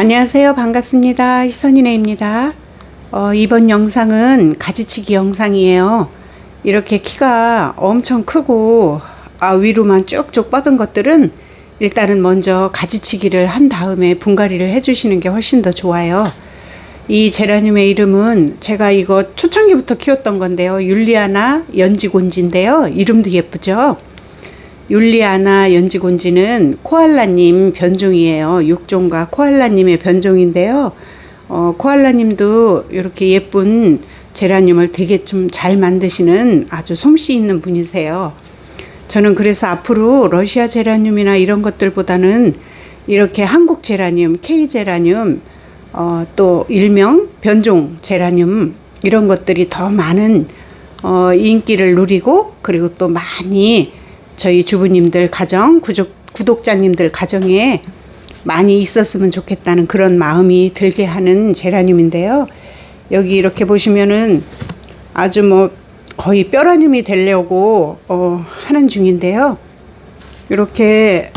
안녕하세요. 반갑습니다. 희선이네입니다. 어, 이번 영상은 가지치기 영상이에요. 이렇게 키가 엄청 크고 아, 위로만 쭉쭉 뻗은 것들은 일단은 먼저 가지치기를 한 다음에 분갈이를 해주시는 게 훨씬 더 좋아요. 이 제라늄의 이름은 제가 이거 초창기부터 키웠던 건데요. 율리아나 연지곤지인데요. 이름도 예쁘죠? 율리아나 연지곤지는 코알라님 변종이에요. 육종과 코알라님의 변종인데요. 어, 코알라님도 이렇게 예쁜 제라늄을 되게 좀 잘 만드시는 아주 솜씨 있는 분이세요. 저는 그래서 앞으로 러시아 제라늄이나 이런 것들보다는 이렇게 한국 제라늄, K 제라늄, 어, 또 일명 변종 제라늄 이런 것들이 더 많은 어, 인기를 누리고 그리고 또 많이 저희 주부님들 가정, 구독, 구독자님들 가정에 많이 있었으면 좋겠다는 그런 마음이 들게 하는 제라늄인데요. 여기 이렇게 보시면은 아주 뭐 거의 뼈라늄이 되려고 어, 하는 중인데요. 이렇게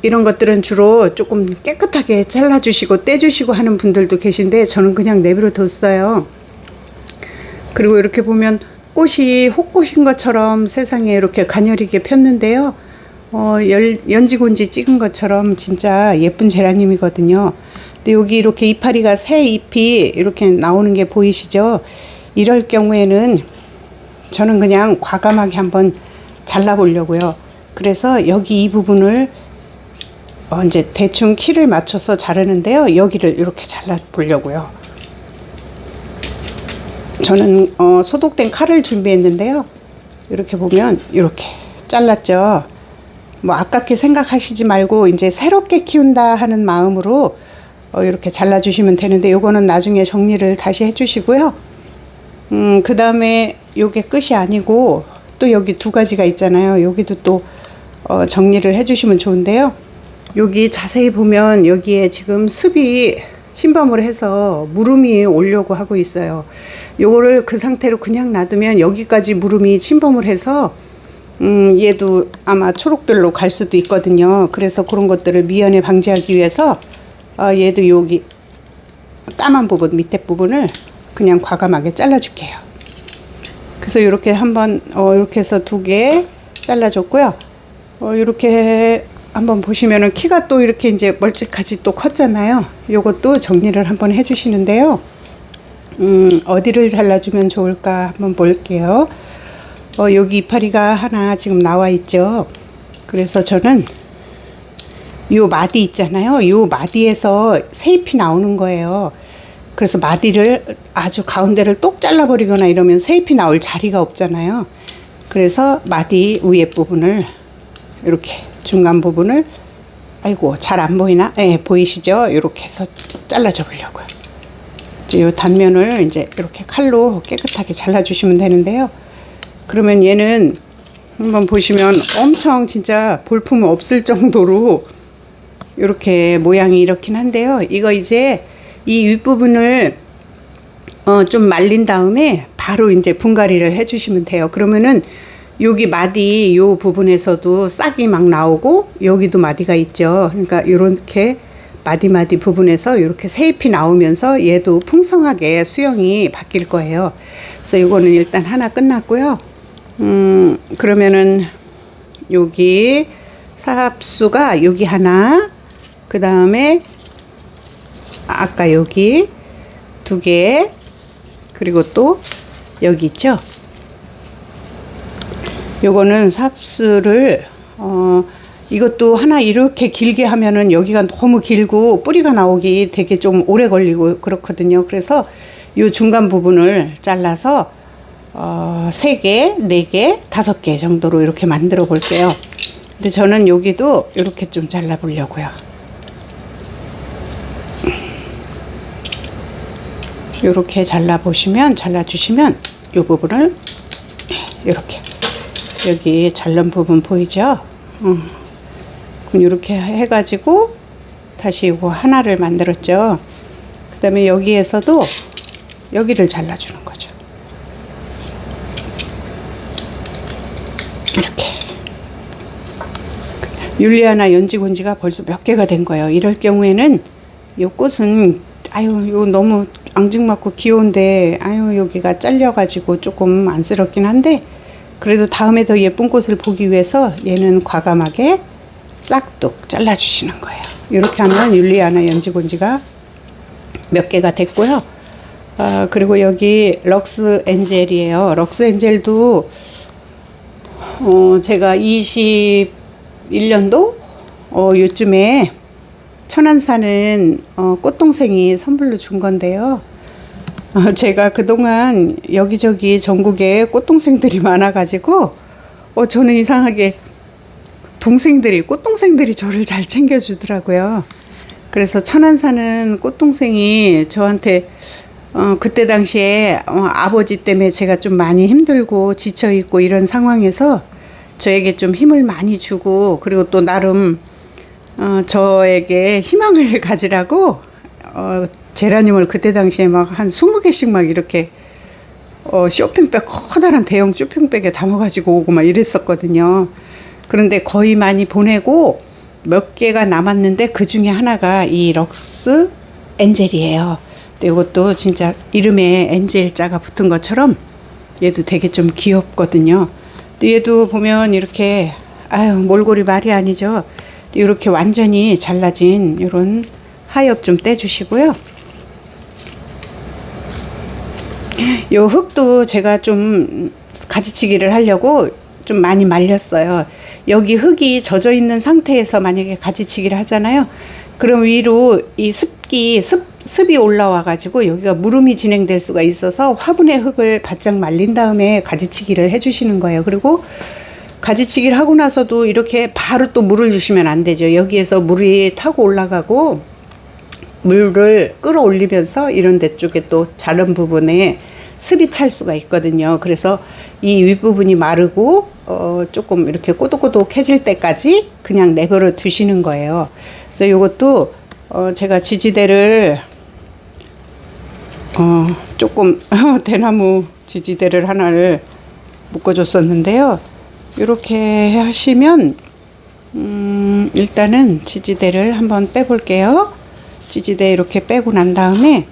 이런 것들은 주로 조금 깨끗하게 잘라주시고 떼주시고 하는 분들도 계신데 저는 그냥 내버려 뒀어요. 그리고 이렇게 보면 꽃이 혹꽃인 것처럼 세상에 이렇게 가녀리게 폈는데요. 어, 열, 연지곤지 찍은 것처럼 진짜 예쁜 제라늄이거든요. 근데 여기 이렇게 이파리가 새 잎이 이렇게 나오는 게 보이시죠? 이럴 경우에는 저는 그냥 과감하게 한번 잘라 보려고요. 그래서 여기 이 부분을 어, 이제 대충 키를 맞춰서 자르는데요. 여기를 이렇게 잘라 보려고요. 저는 어, 소독된 칼을 준비했는데요. 이렇게 보면 이렇게 잘랐죠. 뭐 아깝게 생각하시지 말고 이제 새롭게 키운다 하는 마음으로 어, 이렇게 잘라주시면 되는데 요거는 나중에 정리를 다시 해주시고요. 음, 그 다음에 요게 끝이 아니고 또 여기 두 가지가 있잖아요. 여기도 또 어, 정리를 해주시면 좋은데요. 여기 자세히 보면 여기에 지금 습이 침범을 해서 무름이 오려고 하고 있어요. 요거를 그 상태로 그냥 놔두면 여기까지 무름이 침범을 해서 음, 얘도 아마 초록별로 갈 수도 있거든요. 그래서 그런 것들을 미연에 방지하기 위해서 어, 얘도 여기 까만 부분 밑에 부분을 그냥 과감하게 잘라줄게요. 그래서 이렇게 한번 어, 이렇게 해서 두 개 잘라줬고요. 어, 이렇게 한번 보시면은 키가 또 이렇게 이제 멀찍하지 또 컸잖아요. 요것도 정리를 한번 해주시는데요. 음, 어디를 잘라주면 좋을까 한번 볼게요. 어, 여기 이파리가 하나 지금 나와 있죠. 그래서 저는 요 마디 있잖아요. 요 마디에서 새잎이 나오는 거예요. 그래서 마디를 아주 가운데를 똑 잘라버리거나 이러면 새잎이 나올 자리가 없잖아요. 그래서 마디 위에 부분을 이렇게 중간 부분을 아이고 잘 안 보이나? 예, 보이시죠? 이렇게 해서 잘라줘 보려고요. 요 단면을 이제 이렇게 칼로 깨끗하게 잘라주시면 되는데요. 그러면 얘는 한번 보시면 엄청 진짜 볼품 없을 정도로 이렇게 모양이 이렇긴 한데요. 이거 이제 이 윗부분을 어, 좀 말린 다음에 바로 이제 분갈이를 해주시면 돼요. 그러면은 여기 마디 요 부분에서도 싹이 막 나오고 여기도 마디가 있죠. 그러니까 이렇게 마디 마디 부분에서 이렇게 새잎이 나오면서 얘도 풍성하게 수영이 바뀔 거예요. 그래서 이거는 일단 하나 끝났고요. 음 그러면은 여기 삽수가 여기 하나 그 다음에 아까 여기 두 개 그리고 또 여기 있죠. 요거는 삽수를 어 이것도 하나 이렇게 길게 하면은 여기가 너무 길고 뿌리가 나오기 되게 좀 오래 걸리고 그렇거든요. 그래서 요 중간 부분을 잘라서 어, 세 개, 네 개, 다섯 개 정도로 이렇게 만들어 볼게요. 근데 저는 여기도 이렇게 좀 잘라 보려고요. 이렇게 잘라 보시면 잘라 주시면 이 부분을 이렇게 여기 잘른 부분 보이죠? 음. 그럼 이렇게 해가지고 다시 이거 하나를 만들었죠. 그 다음에 여기에서도 여기를 잘라주는 거죠. 이렇게. 율리아나 연지곤지가 벌써 몇 개가 된 거예요. 이럴 경우에는 요 꽃은 아유 요 너무 앙증맞고 귀여운데 아유 여기가 잘려가지고 조금 안쓰럽긴 한데 그래도 다음에 더 예쁜 꽃을 보기 위해서 얘는 과감하게 싹둑 잘라주시는 거예요. 이렇게 하면 율리아나 연지곤지가 몇 개가 됐고요. 아, 그리고 여기 럭스 엔젤이에요. 럭스 엔젤도 어, 제가 21년도 어, 요즘에 천안 사는 어, 꽃동생이 선물로 준 건데요. 어, 제가 그동안 여기저기 전국에 꽃동생들이 많아가지고 어, 저는 이상하게 동생들이 꽃동생들이 저를 잘 챙겨주더라고요. 그래서 천안 사는 꽃동생이 저한테 어, 그때 당시에 어, 아버지 때문에 제가 좀 많이 힘들고 지쳐 있고 이런 상황에서 저에게 좀 힘을 많이 주고 그리고 또 나름 어, 저에게 희망을 가지라고 어, 제라늄을 그때 당시에 막 한 20개씩 막 이렇게 어, 쇼핑백 커다란 대형 쇼핑백에 담아가지고 오고 막 이랬었거든요. 그런데 거의 많이 보내고 몇 개가 남았는데 그 중에 하나가 이 럭스 엔젤이에요. 근데 이것도 진짜 이름에 엔젤 자가 붙은 것처럼 얘도 되게 좀 귀엽거든요. 얘도 보면 이렇게 아유 몰골이 말이 아니죠. 이렇게 완전히 잘라진 이런 하엽 좀 떼주시고요. 요 흙도 제가 좀 가지치기를 하려고 좀 많이 말렸어요. 여기 흙이 젖어 있는 상태에서 만약에 가지치기를 하잖아요. 그럼 위로 이 습기, 습, 습이 올라와 가지고 여기가 무름이 진행될 수가 있어서 화분의 흙을 바짝 말린 다음에 가지치기를 해 주시는 거예요. 그리고 가지치기를 하고 나서도 이렇게 바로 또 물을 주시면 안 되죠. 여기에서 물이 타고 올라가고 물을 끌어올리면서 이런 데 쪽에 또 자른 부분에 습이 찰 수가 있거든요. 그래서 이 윗부분이 마르고 어 조금 이렇게 꼬독꼬독해질 때까지 그냥 내버려 두시는 거예요. 그래서 이것도 어 제가 지지대를 어 조금 대나무 지지대를 하나를 묶어줬었는데요. 이렇게 하시면 음 일단은 지지대를 한번 빼볼게요. 지지대 이렇게 빼고 난 다음에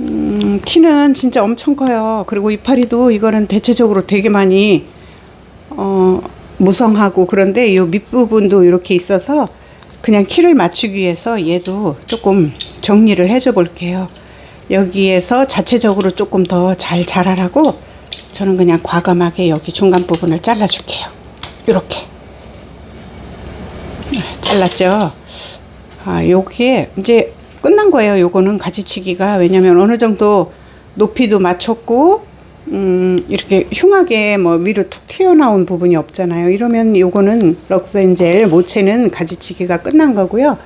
음, 키는 진짜 엄청 커요. 그리고 이파리도 이거는 대체적으로 되게 많이 어, 무성하고 그런데 이 밑부분도 이렇게 있어서 그냥 키를 맞추기 위해서 얘도 조금 정리를 해줘 볼게요. 여기에서 자체적으로 조금 더 잘 자라라고 저는 그냥 과감하게 여기 중간 부분을 잘라줄게요. 이렇게 네, 잘랐죠. 아, 요게 이제 끝난 거예요. 요거는 가지치기가 왜냐면 어느 정도 높이도 맞췄고 음, 이렇게 흉하게 뭐 위로 툭 튀어나온 부분이 없잖아요. 이러면 요거는 럭스엔젤 모체는 가지치기가 끝난 거고요.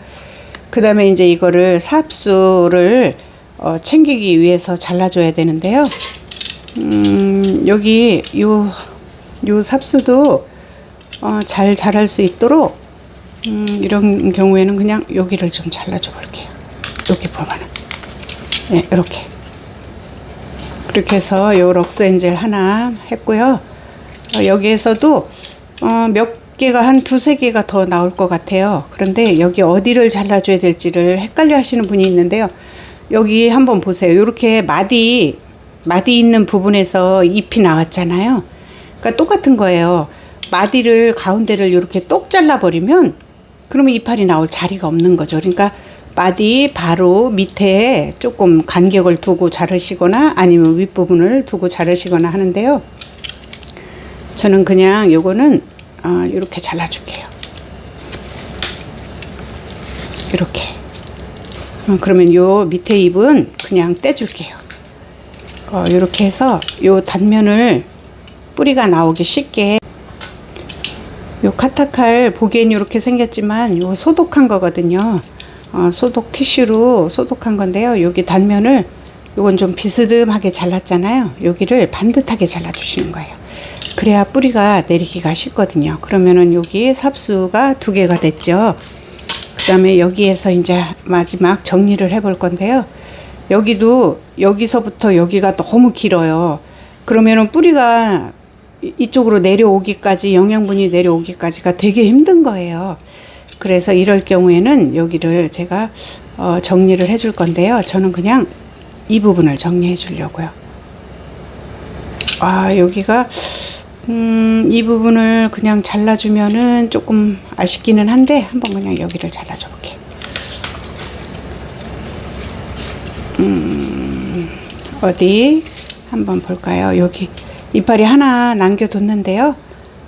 그 다음에 이제 이거를 삽수를 어, 챙기기 위해서 잘라줘야 되는데요. 음, 여기 요, 요 삽수도 어, 잘 자랄 수 있도록 음, 이런 경우에는 그냥 여기를 좀 잘라줘 볼게요. 여기 보면은. 네, 이렇게. 그렇게 해서 요 럭스 엔젤 하나 했고요. 어, 여기에서도 어, 몇 개가 한 두세 개가 더 나올 것 같아요. 그런데 여기 어디를 잘라줘야 될지를 헷갈려 하시는 분이 있는데요. 여기 한번 보세요. 이렇게 마디, 마디 있는 부분에서 잎이 나왔잖아요. 그러니까 똑같은 거예요. 마디를 가운데를 이렇게 똑 잘라버리면 그러면 이파리 나올 자리가 없는 거죠. 그러니까 마디 바로 밑에 조금 간격을 두고 자르시거나 아니면 윗부분을 두고 자르시거나 하는데요. 저는 그냥 요거는 어, 이렇게 잘라줄게요. 이렇게. 어, 그러면 요 밑에 잎은 그냥 떼줄게요. 어, 이렇게 해서 요 단면을 뿌리가 나오기 쉽게 요 카타칼 보기엔 이렇게 생겼지만 요 소독한 거거든요. 어, 소독 티슈로 소독한 건데요. 여기 단면을 요건 좀 비스듬하게 잘랐잖아요. 여기를 반듯하게 잘라주시는 거예요. 그래야 뿌리가 내리기가 쉽거든요. 그러면은 여기 삽수가 두 개가 됐죠. 그 다음에 여기에서 이제 마지막 정리를 해볼 건데요. 여기도 여기서부터 여기가 너무 길어요. 그러면은 뿌리가 이- 이쪽으로 내려오기까지 영양분이 내려오기까지가 되게 힘든 거예요. 그래서 이럴 경우에는 여기를 제가 어, 정리를 해줄 건데요. 저는 그냥 이 부분을 정리해 주려고요. 아, 여기가, 음, 이 부분을 그냥 잘라주면은 조금 아쉽기는 한데, 한번 그냥 여기를 잘라줘 볼게요. 음, 어디? 한번 볼까요? 여기 이파리 하나 남겨뒀는데요.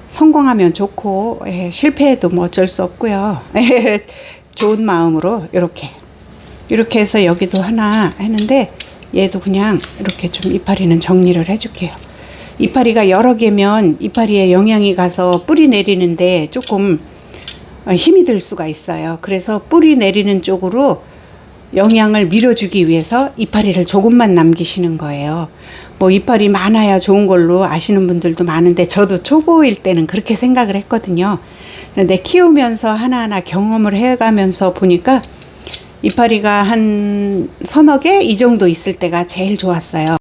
성공하면 좋고, 예, 실패해도 뭐 어쩔 수 없고요. 예, 좋은 마음으로 이렇게 이렇게 해서 여기도 하나 했는데 얘도 그냥 이렇게 좀 이파리는 정리를 해줄게요. 이파리가 여러 개면 이파리에 영향이 가서 뿌리 내리는데 조금 어, 힘이 들 수가 있어요. 그래서 뿌리 내리는 쪽으로 영양을 밀어주기 위해서 이파리를 조금만 남기시는 거예요. 뭐 이파리 많아야 좋은 걸로 아시는 분들도 많은데 저도 초보일 때는 그렇게 생각을 했거든요. 그런데 키우면서 하나하나 경험을 해가면서 보니까 이파리가 한 서너 개 이 정도 있을 때가 제일 좋았어요.